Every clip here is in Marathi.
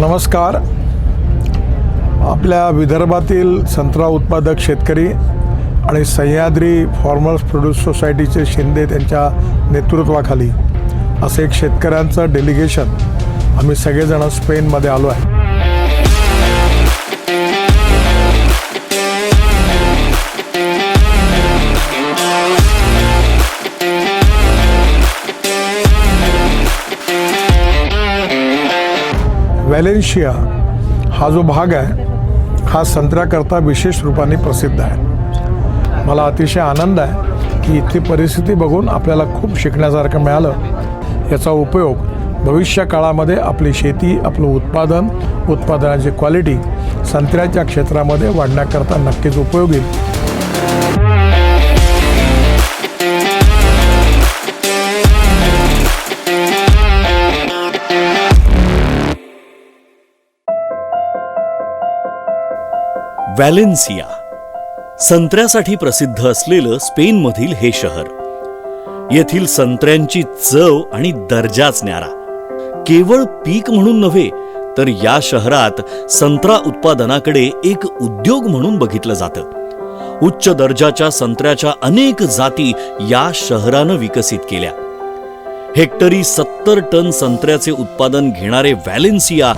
नमस्कार. आपल्या विदर्भातील संत्रा उत्पादक शेतकरी आणि सह्याद्री फॉर्मर्स प्रोड्यूस सोसायटीचे शिंदे त्यांच्या नेतृत्वाखाली असं एक शेतकऱ्यांचं डेलिगेशन आम्ही सगळेजण स्पेनमध्ये आलो आहे. व्हॅलेन्शिया हा जो भाग आहे हा संत्र्याकरता विशेष रूपाने प्रसिद्ध आहे. मला अतिशय आनंद आहे की इथली परिस्थिती बघून आपल्याला खूप शिकण्यासारखं मिळालं. याचा उपयोग भविष्य काळामध्ये आपली शेती आपलं उत्पादन उत्पादनाची क्वालिटी संत्र्याच्या क्षेत्रामध्ये वाढण्याकरता नक्कीच उपयोगी व्हॅलेन्सिया. संत्र्यासाठी प्रसिद्ध असलेलं स्पेनमधील हे शहर. येथील संत्र्यांची चव आणि दर्जाच न्यारा. केवळ पीक म्हणून नव्हे तर या शहरात संत्रा उत्पादनाकडे एक उद्योग म्हणून बघितलं जातं. उच्च दर्जाच्या संत्र्याच्या अनेक जाती या शहरानं विकसित केल्या. हेक्टरी सत्तर टन संत्र्याचे उत्पादन घेणारे व्हॅलेन्सिया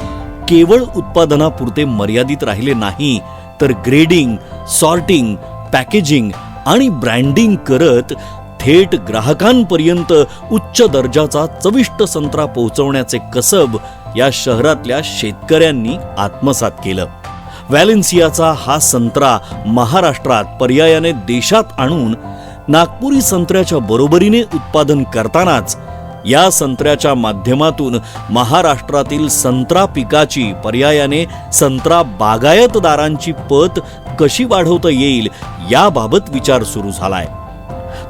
केवळ उत्पादनापुरते मर्यादित राहिले नाही तर ग्रेडिंग सॉर्टिंग पॅकेजिंग आणि ब्रँडिंग करत थेट ग्राहकांपर्यंत उच्च दर्जाचा चविष्ट संत्रा पोहोचवण्याचे कसब या शहरातल्या शेतकऱ्यांनी आत्मसात केलं. व्हॅलेन्सियाचा हा संत्रा महाराष्ट्रात पर्यायाने देशात आणून नागपुरी संत्र्याच्या बरोबरीने उत्पादन करतानाच या संत्र्याच्या माध्यमातून महाराष्ट्रातील संत्रा पिकाची पर्यायाने संत्रा बागायतदारांची पत कशी वाढवता येईल याबाबत विचार सुरू झालाय.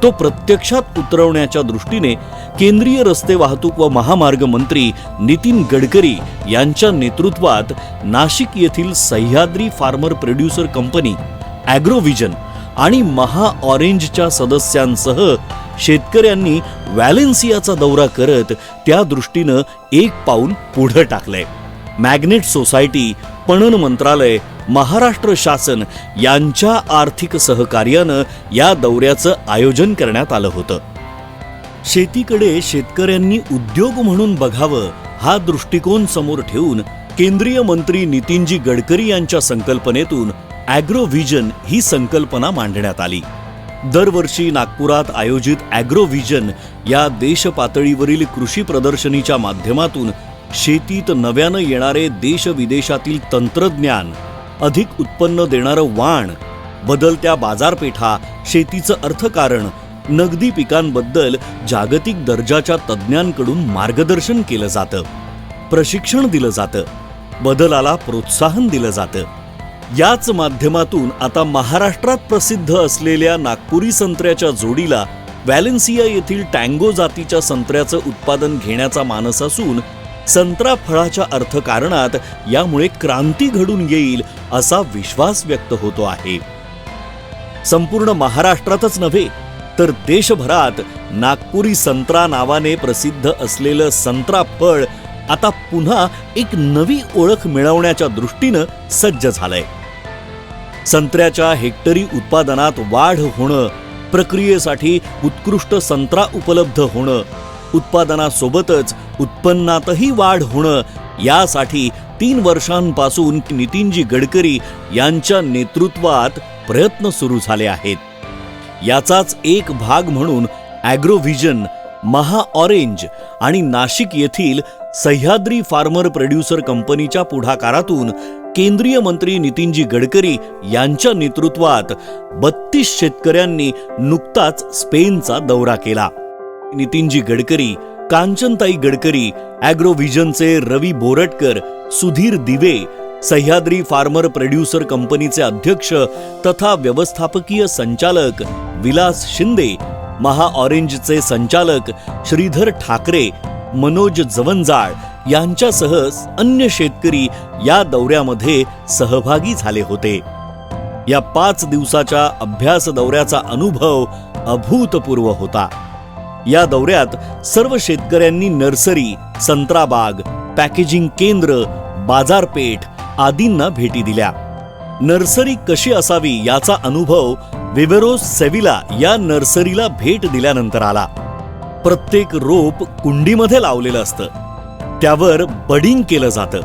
तो प्रत्यक्षात उतरवण्याच्या दृष्टीने केंद्रीय रस्ते वाहतूक व महामार्ग मंत्री नितीन गडकरी यांच्या नेतृत्वात नाशिक येथील Sahyadri farmer producer company Agrovision आणि महा ऑरेंजच्या सदस्यांसह शेतकऱ्यांनी व्हॅलेन्सियाचा दौरा करत त्या दृष्टीनं एक पाऊल पुढं टाकलंय. मॅग्नेट सोसायटी पणन मंत्रालय महाराष्ट्र शासन यांच्या आर्थिक सहकार्यानं या दौऱ्याचं आयोजन करण्यात आलं होतं. शेतीकडे शेतकऱ्यांनी उद्योग म्हणून बघावं हा दृष्टिकोन समोर ठेवून केंद्रीय मंत्री नितीनजी गडकरी यांच्या संकल्पनेतून ॲग्रोव्हिजन ही संकल्पना मांडण्यात आली. दरवर्षी नागपुरात आयोजित ॲग्रोव्हिजन या देशपातळीवरील कृषी प्रदर्शनीच्या माध्यमातून शेतीत नव्यानं येणारे देश विदेशातील तंत्रज्ञान अधिक उत्पन्न देणारं वाण बदलत्या बाजारपेठा शेतीचं अर्थकारण नगदी पिकांबद्दल जागतिक दर्जाच्या तज्ज्ञांकडून मार्गदर्शन केलं जातं. प्रशिक्षण दिलं जातं. बदलाला प्रोत्साहन दिलं जातं. याच माध्यमातून आता महाराष्ट्रात प्रसिद्ध असलेल्या नागपुरी संत्र्याच्या जोडीला व्हॅलेन्सिया येथील टँगो जातीच्या संत्र्याचं उत्पादन घेण्याचा मानस असून संत्रा फळाच्या अर्थकारणात यामुळे क्रांती घडून येईल असा विश्वास व्यक्त होतो आहे. संपूर्ण महाराष्ट्रातच नव्हे तर देशभरात नागपुरी संत्रा नावाने प्रसिद्ध असलेलं संत्रा फळ आता पुन्हा एक नवी ओळख मिळवण्याच्या दृष्टीनं सज्ज झालंय. संत्र्याच्या हेक्टरी उत्पादनात वाढ होणं प्रक्रियेसाठी उत्कृष्ट संत्रा उपलब्ध होणं उत्पादनासोबतच उत्पन्नातही वाढ होणं यासाठी तीन वर्षांपासून नितीनजी गडकरी यांच्या नेतृत्वात प्रयत्न सुरू झाले आहेत. याचाच एक भाग म्हणून ॲग्रोव्हिजन महा ऑरेंज आणि नाशिक येथील सह्याद्री फार्मर प्रोड्युसर कंपनीच्या पुढाकारातून केंद्रीय मंत्री नितीनजी गडकरी यांच्या नेतृत्वात बत्तीस शेतकऱ्यांनी नुकताच स्पेनचा दौरा केला. नितीनजी गडकरी कांचनताई गडकरी ॲग्रोव्हिजनचे रवी बोरटकर सुधीर दिवे सह्याद्री फार्मर प्रोड्युसर कंपनीचे अध्यक्ष तथा व्यवस्थापकीय संचालक विलास शिंदे महा ऑरेंजचे संचालक श्रीधर ठाकरे मनोज जवंजाळ यांच्यासह अन्य शेतकरी या दौऱ्यामध्ये सहभागी झाले होते. या पाच दिवसाच्या अभ्यास दौऱ्याचा अनुभव अभूतपूर्व होता. या दौऱ्यात सर्व शेतकऱ्यांनी नर्सरी संत्राबाग पॅकेजिंग केंद्र बाजारपेठ आदींना भेटी दिल्या. नर्सरी कशी असावी याचा अनुभव विवेरोस सेविला या नर्सरीला भेट दिल्यानंतर आला. प्रत्येक रोप कुंडीमध्ये लावलेलं असतं. त्यावर बडिंग केलं जातं.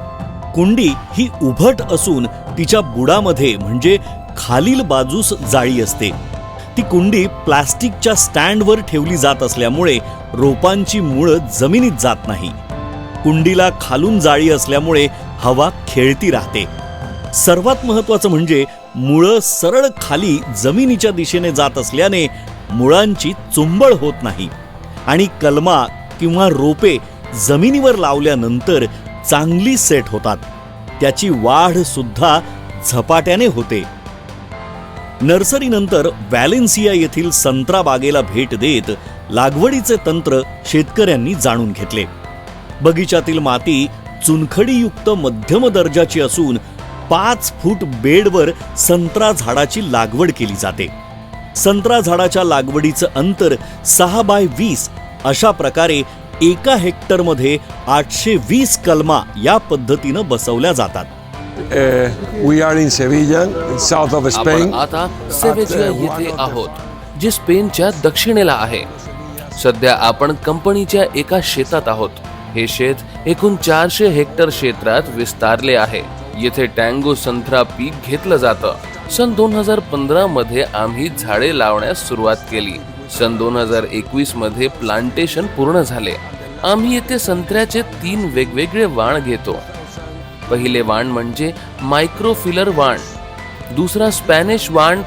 कुंडी ही उभट असून तिच्या बुडामध्ये म्हणजे खालील बाजूस जाळी असते. ती कुंडी प्लास्टिकच्या स्टँडवर ठेवली जात असल्यामुळे रोपांची मुळं जमिनीत जात नाही. कुंडीला खालून जाळी असल्यामुळे हवा खेळती राहते. सर्वात महत्वाचं म्हणजे मुळं सरळ खाली जमिनीच्या दिशेने जात असल्याने मुळांची चुंबळ होत नाही. आणि कलमा किंवा रोपे जमिनीवर लावल्यानंतर चांगली सेट होतात. त्याची वाढ सुद्धा झपाट्याने होते. नर्सरीनंतर व्हॅलेन्सिया येथील संत्रा बागेला भेट देत लागवडीचे तंत्र शेतकऱ्यांनी जाणून घेतले. बगीच्यातील माती चुनखडीयुक्त मध्यम दर्जाची असून पाच फूट बेडवर संत्रा झाडाची लागवड केली जाते. संत्रा झाडाच्या लागवडीचं अंतर सहा बाय वीस अशा प्रकारे एका हेक्टरमध्ये आठशे वीस कलमा या पद्धतीनं बसवल्या जातात. आपण आता सेवेजिया येथे आहोत जे स्पेनच्या दक्षिणेला आहे. सध्या आपण कंपनीच्या एका शेतात आहोत. हे शेत एकूण चारशे हेक्टर क्षेत्रात विस्तारले आहे. येथे टँगो संत्रा पीक घेतलं जातं. सन दोन हजार पंधरा मध्ये आम्ही झाडे लावण्यास सुरुवात केली. सन दोन हजार एकवीसमध्ये प्लांटेशन पूर्ण झाले. आम्ही येथे संत्र्याचे तीन वेगवेगळे वाण घेतो. पहिले वाण म्हणजे मायक्रोफिलर वाण. दुसरा स्पॅनिश वाण